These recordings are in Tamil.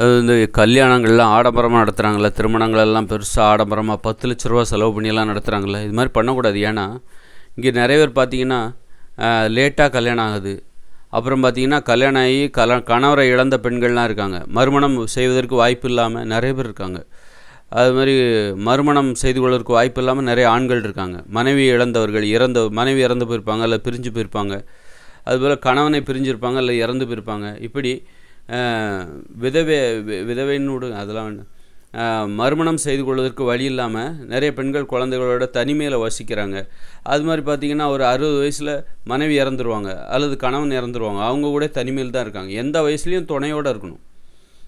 அது இந்த கல்யாணங்கள்லாம் ஆடம்பரமாக நடத்துகிறாங்கல்ல திருமணங்களெல்லாம் பெருசாக ஆடம்பரமாக பத்து லட்ச ரூபா செலவு பண்ணியெல்லாம் நடத்துகிறாங்களே இது மாதிரி பண்ணக்கூடாது. ஏன்னா இங்கே நிறைய பேர் பார்த்தீங்கன்னா லேட்டாக கல்யாணம் ஆகுது. அப்புறம் பார்த்தீங்கன்னா கல்யாணம் ஆகி கல கணவரை இழந்த பெண்கள்லாம் இருக்காங்க. மறுமணம் செய்வதற்கு வாய்ப்பு இல்லாமல் நிறைய பேர் இருக்காங்க. அது மாதிரி மறுமணம் செய்து கொள்வதற்கு வாய்ப்பு இல்லாமல் நிறைய ஆண்கள் இருக்காங்க. மனைவி இழந்தவர்கள் இறந்த மனைவி இறந்து போயிருப்பாங்க இல்லை பிரிஞ்சு போயிருப்பாங்க. அதுபோல் கணவனை பிரிஞ்சிருப்பாங்க இல்லை இறந்து போயிருப்பாங்க. இப்படி விதவை வி- விதவைன்னு அதெல்லாம் வேண்டாம். மறுமணம் செய்து கொள்வதற்கு வழி இல்லாமல் நிறைய பெண்கள் குழந்தைகளோட தனிமையில் வசிக்கிறாங்க. அது மாதிரி பார்த்திங்கன்னா ஒரு அறுபது வயசில் மனைவி இறந்துருவாங்க அல்லது கணவன் இறந்துருவாங்க. அவங்க கூட தனிமையில் தான் இருக்காங்க. எந்த வயசுலேயும் துணையோடு இருக்கணும்.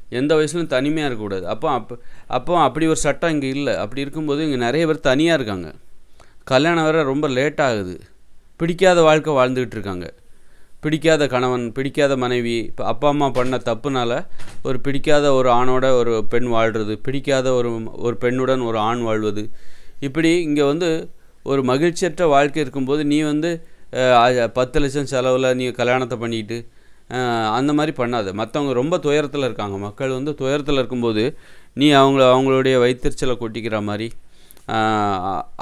எந்த வயசுலையும் தனிமையாக இருக்கக்கூடாது அப்போ அப்போ அப்போ அப்படி ஒரு சட்டம் இங்கே இல்லை. அப்படி இருக்கும்போது இங்கே நிறைய பேர் தனியாக இருக்காங்க. கல்யாணம் வர ரொம்ப லேட் ஆகுது. பிடிக்காத வாழ்க்கை வாழ்ந்துக்கிட்டு இருக்காங்க. பிடிக்காத கணவன் பிடிக்காத மனைவி இப்போ அப்பா அம்மா பண்ண தப்புனால ஒரு பிடிக்காத ஒரு ஆணோட ஒரு பெண் வாழ்கிறது பிடிக்காத ஒரு ஒரு பெண்ணுடன் ஒரு ஆண் வாழ்வது. இப்படி இங்கே வந்து ஒரு மகிழ்ச்சியற்ற வாழ்க்கை இருக்கும்போது நீ வந்து பத்து லட்சம் செலவில் நீ கல்யாணத்தை பண்ணிக்கிட்டு அந்த மாதிரி பண்ணாத. மற்றவங்க ரொம்ப துயரத்தில் இருக்காங்க. மக்கள் வந்து துயரத்தில் இருக்கும்போது நீ அவங்கள அவங்களுடைய வயிற்றுச்சலை கொட்டிக்கிற மாதிரி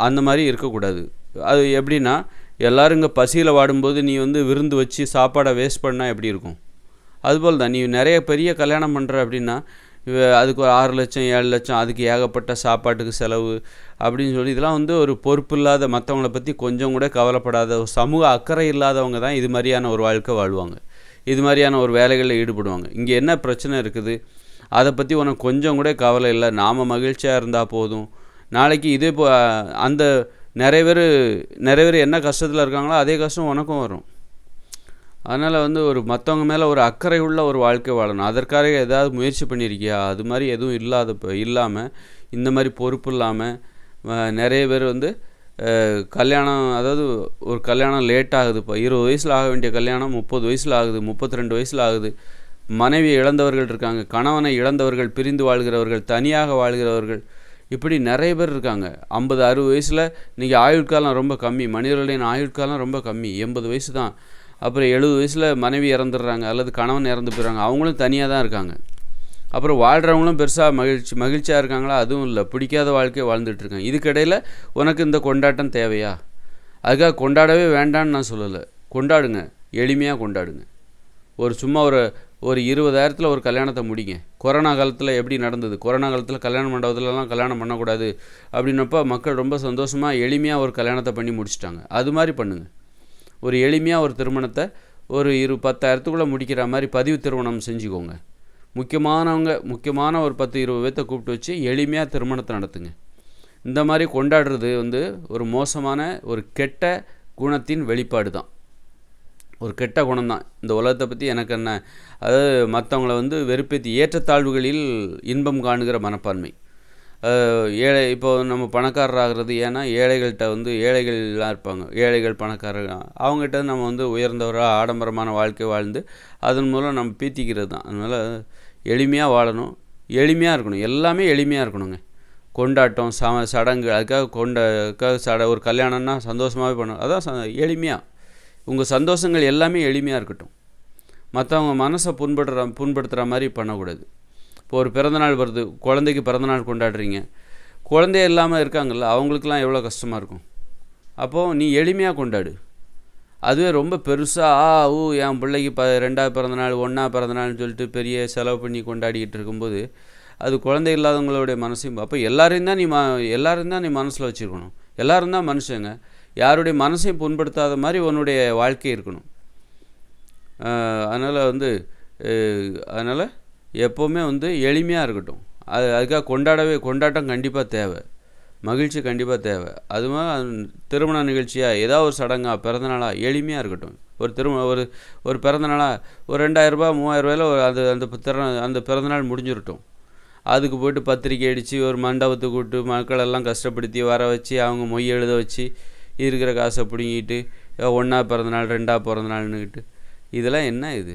அந்த மாதிரி இருக்கக்கூடாது. அது எப்படின்னா எல்லோரும் இங்கே பசியில் வாடும்போது நீ வந்து விருந்து வச்சு சாப்பாடை வேஸ்ட் பண்ணால் எப்படி இருக்கும்? அதுபோல் தான் நீ நிறைய பெரிய கல்யாணம் பண்ணுற அப்படின்னா அதுக்கு ஒரு ஆறு லட்சம் ஏழு லட்சம் அதுக்கு ஏகப்பட்ட சாப்பாட்டுக்கு செலவு அப்படின்னு சொல்லி இதெல்லாம் வந்து ஒரு பொறுப்பு இல்லாத மற்றவங்கள பற்றி கொஞ்சம் கூட கவலைப்படாத ஒரு சமூக அக்கறை இல்லாதவங்க தான் இது மாதிரியான ஒரு வாழ்க்கை வாழ்வாங்க. இது மாதிரியான ஒரு வேலைகளில் ஈடுபடுவாங்க. இங்கே என்ன பிரச்சனை இருக்குது? அதை பற்றி உனக்கு கொஞ்சம் கூட கவலை இல்லை. நாம் மகிழ்ச்சியாக இருந்தால் போதும். நாளைக்கு இதே போ அந்த நிறைய பேர் நிறைய பேர் என்ன கஷ்டத்தில் இருக்காங்களோ அதே கஷ்டம் உனக்கும் வரும். அதனால் வந்து ஒரு மற்றவங்க மேலே ஒரு அக்கறை உள்ள ஒரு வாழ்க்கை வாழணும். அதற்காக ஏதாவது முயற்சி பண்ணியிருக்கியா அது மாதிரி எதுவும் இல்லாத இல்லாமல் இந்த மாதிரி பொறுப்பு இல்லாமல் நிறைய பேர் வந்து கல்யாணம் அதாவது ஒரு கல்யாணம் லேட் ஆகுது. இப்போ இருபது வயசில் ஆக வேண்டிய கல்யாணம் முப்பது வயசில் ஆகுது முப்பத்தி ரெண்டு வயசில் ஆகுது. மனைவி இழந்தவர்கள் இருக்காங்க கணவனை இழந்தவர்கள் பிரிந்து வாழ்கிறவர்கள் தனியாக வாழ்கிறவர்கள் இப்படி நிறைய பேர் இருக்காங்க. ஐம்பது அறுபது வயசில் இன்றைக்கி ஆயுட்காலம் ரொம்ப கம்மி. மனிதர்களின் ஆயுட்காலம் ரொம்ப கம்மி. எண்பது வயசு தான். அப்புறம் எழுபது வயசில் மனைவி இறந்துடுறாங்க அல்லது கணவன் இறந்து போயிடுறாங்க. அவங்களும் தனியாக தான் இருக்காங்க. அப்புறம் வாழ்கிறவங்களும் பெருசாக மகிழ்ச்சி மகிழ்ச்சியாக இருக்காங்களா? அதுவும் இல்லை. பிடிக்காத வாழ்க்கையை வாழ்ந்துட்டு இருக்காங்க. இதுக்கிடையில் உனக்கு இந்த கொண்டாட்டம் தேவையா? அதுக்காக கொண்டாடவே வேண்டான்னு நான் சொல்லலை. கொண்டாடுங்க. எளிமையாக கொண்டாடுங்க. ஒரு சும்மா ஒரு ஒரு இருபதாயிரத்தில் ஒரு கல்யாணத்தை முடிங்க. கொரோனா காலத்தில் எப்படி நடந்தது? கொரோனா காலத்தில் கல்யாண மண்டபத்துலலாம் கல்யாணம் பண்ணக்கூடாது அப்படின்னப்ப மக்கள் ரொம்ப சந்தோஷமாக எளிமையாக ஒரு கல்யாணத்தை பண்ணி முடிச்சிட்டாங்க. அது மாதிரி பண்ணுங்கள் ஒரு எளிமையாக ஒரு திருமணத்தை ஒரு இரு பத்தாயிரத்துக்குள்ளே முடிக்கிற மாதிரி பதிவு திருமணம் செஞ்சுக்கோங்க. முக்கியமானவங்க முக்கியமான ஒரு பத்து இருபது பேர்த்த கூப்பிட்டு வச்சு எளிமையாக திருமணத்தை நடத்துங்க. இந்த மாதிரி கொண்டாடுறது வந்து ஒரு மோசமான ஒரு கெட்ட குணத்தின் வெளிப்பாடு தான் ஒரு கெட்ட குணம் தான் இந்த உலகத்தை பற்றி எனக்கு என்ன? அதாவது மற்றவங்கள வந்து வெறுப்பேற்றி ஏற்றத்தாழ்வுகளில் இன்பம் காணுகிற மனப்பான்மை. ஏழை இப்போ நம்ம பணக்காரராகிறது ஏன்னா ஏழைகள்கிட்ட வந்து ஏழைகள்லாம் இருப்பாங்க. ஏழைகள் பணக்காரர் அவங்ககிட்ட நம்ம வந்து உயர்ந்தவராக ஆடம்பரமான வாழ்க்கை வாழ்ந்து அதன் மூலம் நம்ம பீத்திக்கிறது தான். அதனால் எளிமையாக வாழணும். எளிமையாக இருக்கணும். எல்லாமே எளிமையாக இருக்கணுங்க. கொண்டாட்டம் சம சடங்கு அதுக்காக கொண்ட சட ஒரு கல்யாணம்னா சந்தோஷமாகவே பண்ணணும் அதான் எளிமையாக உங்கள் சந்தோஷங்கள் எல்லாமே எளிமையாக இருக்கட்டும். மற்றவங்க மனசை புண்படுற புண்படுத்துகிற மாதிரி பண்ணக்கூடாது. இப்போ ஒரு பிறந்தநாள் வருது குழந்தைக்கு பிறந்தநாள் கொண்டாடுறீங்க. குழந்தை இல்லாமல் இருக்காங்கல்ல அவங்களுக்குலாம் எவ்வளோ கஷ்டமாக இருக்கும். அப்போது நீ எளிமையாக கொண்டாடு. அதுவே ரொம்ப பெருசாக ஆ ஊ என் பிள்ளைக்கு ப ரெண்டாவது பிறந்தநாள் ஒன்றா பிறந்தநாள்னு சொல்லிட்டு பெரிய செலவு பண்ணி கொண்டாடிக்கிட்டு இருக்கும்போது அது குழந்தை இல்லாதவங்களுடைய மனசையும் அப்போ எல்லாரையும் தான் நீ ம எல்லோரும் தான் நீ மனசில் வச்சுருக்கணும். எல்லோரும் தான் மனுஷங்க. யாருடைய மனசையும் புண்படுத்தாத மாதிரி உன்னுடைய வாழ்க்கை இருக்கணும். அதனால் வந்து அதனால் எப்போவுமே வந்து எளிமையாக இருக்கட்டும். அது அதுக்காக கொண்டாடவே கொண்டாட்டம் கண்டிப்பாக தேவை. மகிழ்ச்சி கண்டிப்பாக தேவை. அது மாதிரி திருமண நிகழ்ச்சியாக ஏதாவது ஒரு சடங்காக பிறந்தநாளாக எளிமையாக இருக்கட்டும். ஒரு திருமண ஒரு ஒரு பிறந்தநாளாக ஒரு ரெண்டாயிரரூபா மூவாயிரரூபாயில் ஒரு அது அந்த திற அந்த பிறந்தநாள் முடிஞ்சிருட்டும். அதுக்கு போயிட்டு பத்திரிக்கை அடித்து ஒரு மண்டபத்தை கூப்பிட்டு மக்களெல்லாம் கஷ்டப்படுத்தி வர வச்சு அவங்க மொய் எழுத வச்சு இருக்கிற காசை பிடுங்கிட்டு ஒன்றா பிறந்தநாள் ரெண்டாக பிறந்தநாள்னுக்கிட்டு இதெல்லாம் என்ன இது?